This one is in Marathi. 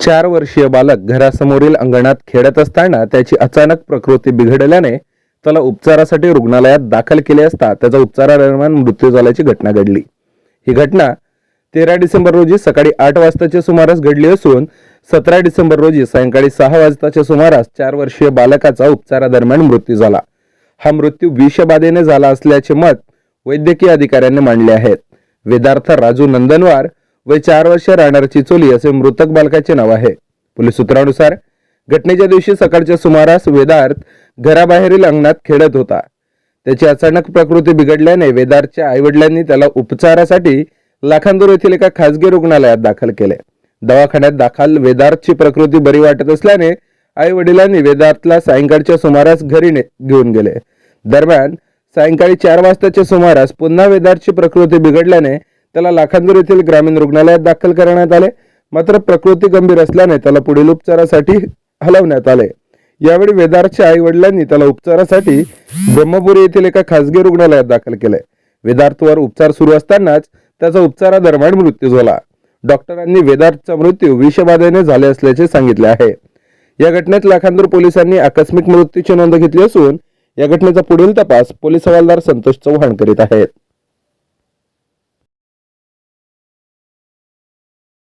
चार वर्षीय बालक घरासमोरील अंगणात खेळत असताना त्याची अचानक प्रकृती बिघडल्याने त्याला उपचारासाठी रुग्णालयात दाखल केले असता त्याचा उपचारादरम्यान मृत्यू झाल्याची घटना घडली. ही घटना तेरा डिसेंबर रोजी सकाळी आठ वाजताच्या सुमारास घडली असून सतरा डिसेंबर रोजी सायंकाळी सहा वाजताच्या सुमारास चार वर्षीय बालकाचा उपचारादरम्यान मृत्यू झाला. हा मृत्यू विषबाधेने झाला असल्याचे मत वैद्यकीय अधिकाऱ्यांनी मांडले आहेत. वेदार्थ राजू नंदनवार वय चार वर्ष राहणारची चोली असे मृतक बालकाचे नाव आहे. पोलीस सूत्रानुसार घटनेच्या दिवशी सकाळच्या सुमारास वेदार्थ घराबाहेरील अंगणात खेळत होता. त्याची अचानक प्रकृती बिघडल्याने वेदार्थच्या आईवडिलांनी त्याला उपचारासाठी लाखांदूर येथील एका खासगी रुग्णालयात दाखल केले. दवाखान्यात दाखल वेदार्थची प्रकृती बरी वाटत असल्याने आई वडिलांनी वेदार्थला सायंकाळच्या सुमारास घरी घेऊन गेले. दरम्यान सायंकाळी चार वाजताच्या सुमारास पुन्हा वेदार्थची प्रकृती बिघडल्याने त्याला लाखांदूर येथील ग्रामीण रुग्णालयात दाखल करण्यात आले. मात्र प्रकृती गंभीर असल्याने त्याला पुढील उपचारासाठी हलवण्यात आले. यावेळी वेदार्थच्या आई वडिलांनी त्याला उपचारासाठी ब्रह्मपुरी येथील एका खासगी रुग्णालयात दाखल केले. वेदार्थवर उपचार सुरू असतानाच त्याचा उपचारादरम्यान मृत्यू झाला. डॉक्टरांनी वेदार्थचा मृत्यू विषबाधेने झाले असल्याचे सांगितले आहे. या घटनेत लाखांदूर पोलिसांनी आकस्मिक मृत्यूची नोंद घेतली असून या घटनेचा पुढील तपास पोलीस हवालदार संतोष चव्हाण करीत आहेत.